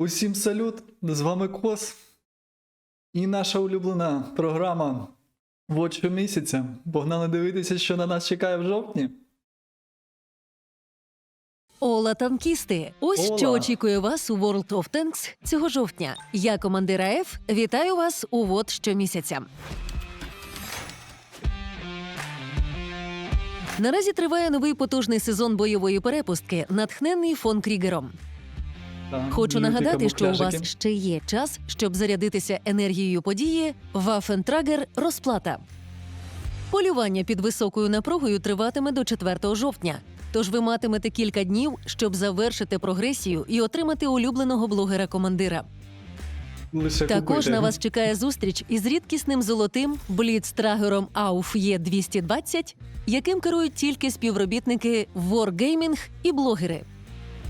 Усім салют! З вами Кос. І наша улюблена програма «Вот щомісяця. Погнали дивитися, що на нас чекає в жовтні. Ола танкісти. Ось Ола. що очікує вас у World of Tanks цього жовтня. Я командир АФ. Вітаю вас у ВОД щомісяця. Наразі триває новий потужний сезон бойової перепустки, натхнений фон Крігером. Хочу нагадати, що у вас ще є час, щоб зарядитися енергією події Waffentrager розплата. Полювання під високою напругою триватиме до 4 жовтня. Тож ви матимете кілька днів, щоб завершити прогресію і отримати улюбленого блогера-командира. Лише Також на вас чекає зустріч із рідкісним золотим бліцтрагером AUF Є220, яким керують тільки співробітники Wargaming і блогери.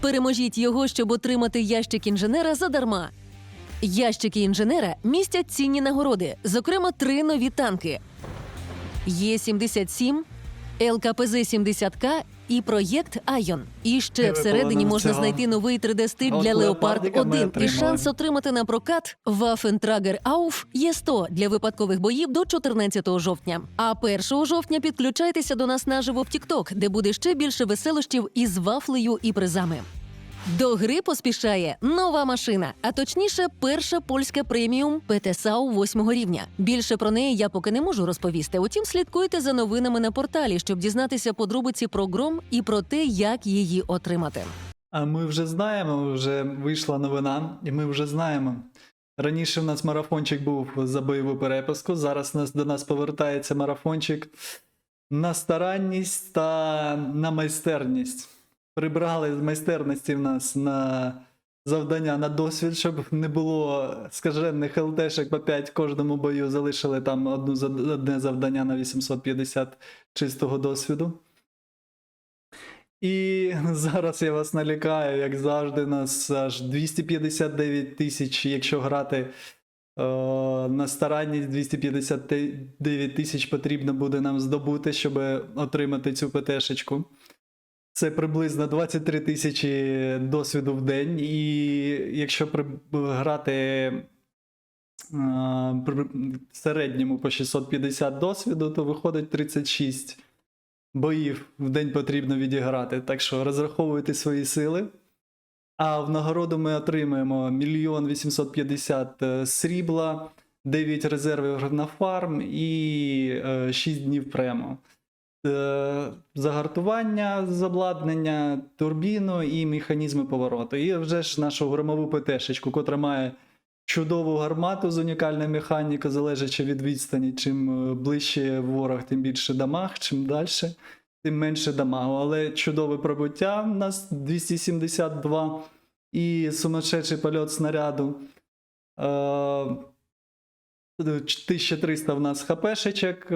Переможіть його, щоб отримати ящик інженера задарма. Ящики інженера містять цінні нагороди, зокрема три нові танки: Є-77, ЛКПЗ-70К і проєкт Айон. І ще всередині можна знайти новий 3D-стиль для Леопард Леопардика 1 і шанс отримати на прокат Waffentrager Auf Є100 для випадкових боїв до 14 жовтня. А 1 жовтня підключайтеся до нас наживо в TikTok, де буде ще більше веселощів із вафлею і призами. До гри поспішає нова машина, а точніше, перша польська преміум ПТСАУ 8 рівня. Більше про неї я поки не можу розповісти. Утім, слідкуйте за новинами на порталі, щоб дізнатися подробиці про гром і про те, як її отримати. А ми вже знаємо, вже вийшла новина, і ми вже знаємо. Раніше в нас марафончик був за бойову перепуску. Зараз нас, до нас повертається марафончик на старанність та на майстерність. Прибрали з майстерності в нас на завдання на досвід, щоб не було скажених ЛТшек по 5 кожному бою. Залишили там одну, одне завдання на 850 чистого досвіду. І зараз я вас налякаю, як завжди, нас аж 259 тисяч, якщо грати е, на старанність 259 тисяч потрібно буде нам здобути, щоб отримати цю ПТшечку. Це приблизно 23 тисячі досвіду в день. І якщо грати е, в середньому по 650 досвіду, то виходить 36 боїв в день потрібно відіграти. Так що розраховуйте свої сили. А в нагороду ми отримаємо 1 850 е, срібла, 9 резервів на фарм і 6 днів премо. Е, Загартування з обладнання, турбіну і механізми повороту. І вже ж нашу громову ПТшечку, котра має чудову гармату з унікальною механікою, залежачи від відстані. Чим е, ближче ворог, тим більше дамаг, чим далі, тим менше дамагу. Але чудове пробуття у нас 272 і сумасшедший польот снаряду. Е, 1300 в нас хпшечок.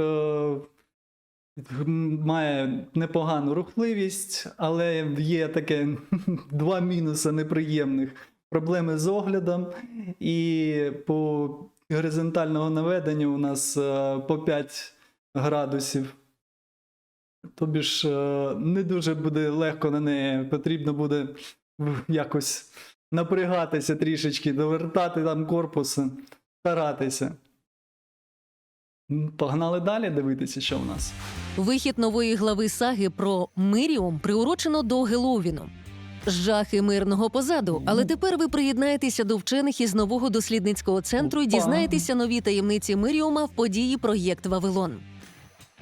Має непогану рухливість, але є таке два мінуси неприємних. Проблеми з оглядом, і по горизонтальному наведенню у нас е, по 5 градусів. Тобі ж е, не дуже буде легко на неї. Потрібно буде якось напрягатися трішечки, довертати там корпус, старатися. Погнали далі дивитися, що в нас. Вихід нової глави саги про Миріум приурочено до Геловіну. Жахи мирного позаду, але тепер ви приєднаєтеся до вчених із нового дослідницького центру і Опа. дізнаєтеся нові таємниці Миріума в події проєкт Вавилон.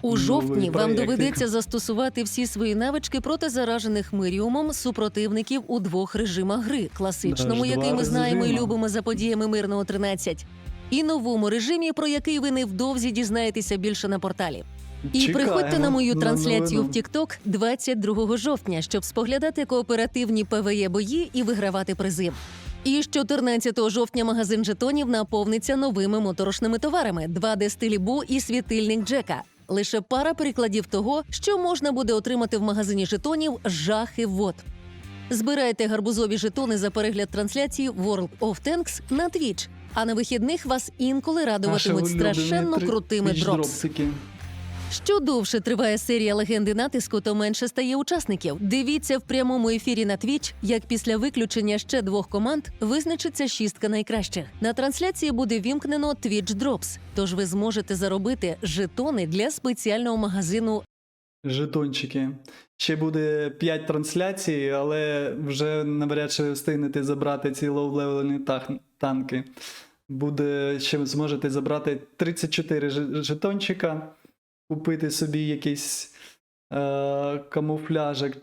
У жовтні вам доведеться застосувати всі свої навички проти заражених Миріумом супротивників у двох режимах гри: класичному, який ми знаємо і любимо за подіями мирного 13, і новому режимі, про який ви невдовзі дізнаєтеся більше на порталі. І Чекаємо приходьте на мою трансляцію в новину. TikTok 22 жовтня, щоб споглядати кооперативні ПВЕ бої і вигравати призи. І з 14 жовтня магазин жетонів наповниться новими моторошними товарами: 2D стилі Бу і світильник Джека. Лише пара прикладів того, що можна буде отримати в магазині жетонів жахи вод. Збирайте гарбузові жетони за перегляд трансляції World of Tanks на Twitch. А на вихідних вас інколи радуватимуть страшенно крутими твіч дропс. Що довше триває серія легенди натиску, то менше стає учасників. Дивіться в прямому ефірі на Twitch, як після виключення ще двох команд визначиться шістка найкращих. На трансляції буде вімкнено Twitch Drops, тож ви зможете заробити жетони для спеціального магазину Жетончики. Ще буде 5 трансляцій, але вже навряд чи встигнете забрати ці лоу-левельні танки. Буде ще зможете забрати 34 жетончика, купити собі якийсь е, камуфляжик.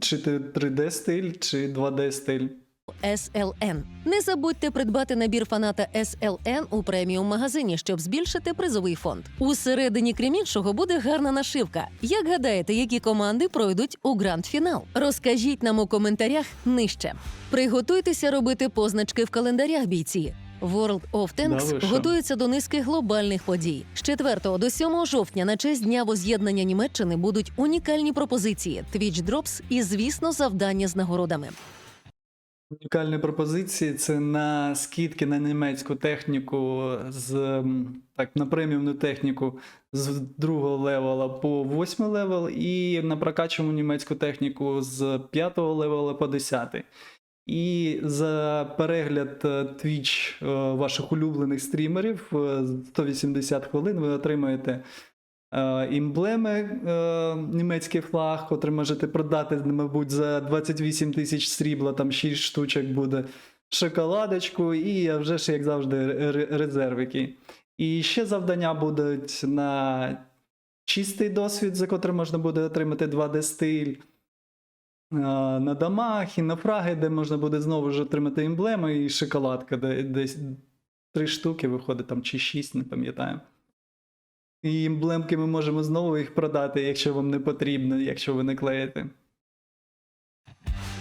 Чи 3D стиль, чи 2D стиль. SLN. Не забудьте придбати набір фаната SLN у преміум магазині, щоб збільшити призовий фонд. Усередині, крім іншого, буде гарна нашивка. Як гадаєте, які команди пройдуть у гранд-фінал? Розкажіть нам у коментарях нижче. Приготуйтеся робити позначки в календарях бійці. World of Tanks що? готується до низки глобальних подій. З 4 до 7 жовтня на честь дня воз'єднання Німеччини будуть унікальні пропозиції, Twitch Drops і, звісно, завдання з нагородами. Унікальні пропозиції це на скидки на німецьку техніку з так, на преміумну техніку з другого левела по восьмий левел, і на прокачувану німецьку техніку з п'ятого левела по 10. І за перегляд е, Twitch е, ваших улюблених стрімерів е, 180 хвилин ви отримаєте е, імблеми, е, німецький флаг, котрий можете продати, мабуть, за 28 тисяч срібла, там 6 штучок буде, шоколадочку і вже ж, як завжди, резервики. І ще завдання будуть на чистий досвід, за котрий можна буде отримати 2D стиль. е, На домах і на фраги, де можна буде знову ж отримати емблеми і шоколадка, де десь три штуки виходить, там чи шість, не пам'ятаю. І емблемки ми можемо знову їх продати, якщо вам не потрібно, якщо ви не клеїте.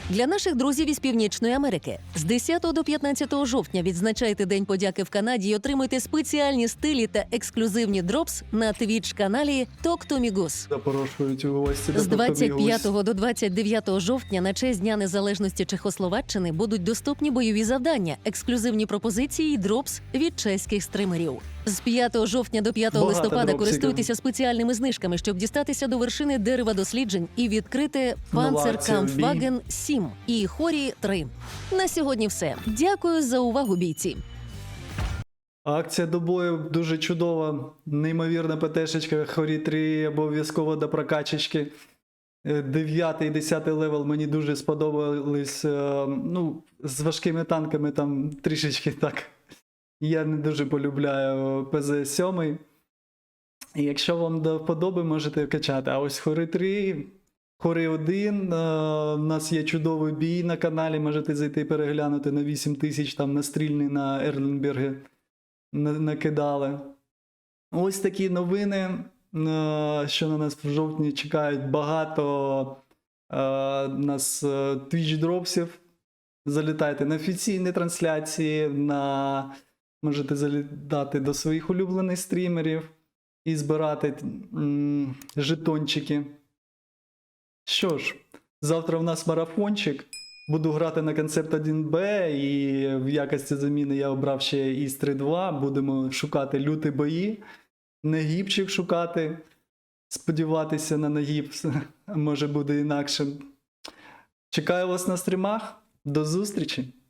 Для наших друзів із Північної Америки з 10 до 15 жовтня відзначайте День подяки в Канаді і отримуйте спеціальні стилі та ексклюзивні дропс на Twitch каналі Talk to Me Goose. Запрошують у гості З до Тобто 25 до 29 жовтня на честь Дня Незалежності Чехословаччини будуть доступні бойові завдання, ексклюзивні пропозиції і дропс від чеських стримерів. З 5 жовтня до 5 Багато листопада дропсиків. користуйтеся спеціальними знижками, щоб дістатися до вершини дерева досліджень і відкрити бій. Panzerkampfwagen 7 і Хорі 3. На сьогодні все. Дякую за увагу, бійці. Акція до бою дуже чудова, неймовірна ПТшечка, хорі 3 обов'язково до прокачечки. 9 і 10 левел мені дуже сподобались. е, Ну, з важкими танками там трішечки так. Я не дуже полюбляю ПЗ-7. І якщо вам до вподоби, можете качати. А ось Хори 3, Хори 1. е, У нас є чудовий бій на каналі. Можете зайти переглянути на 8 тисяч там настрільний на Ерленберги накидали. Ось такі новини, е, що на нас в жовтні чекають багато е, нас е, Twitch дропсів. Залітайте на офіційні трансляції, на... можете залітати до своїх улюблених стрімерів і збирати м, жетончики. Що ж, завтра в нас марафончик. Буду грати на концепт 1Б, і в якості заміни я обрав ще іс 3.2. Будемо шукати люті бої, негібчик шукати, сподіватися на нагіб, може буде інакшим. Чекаю вас на стрімах. До зустрічі!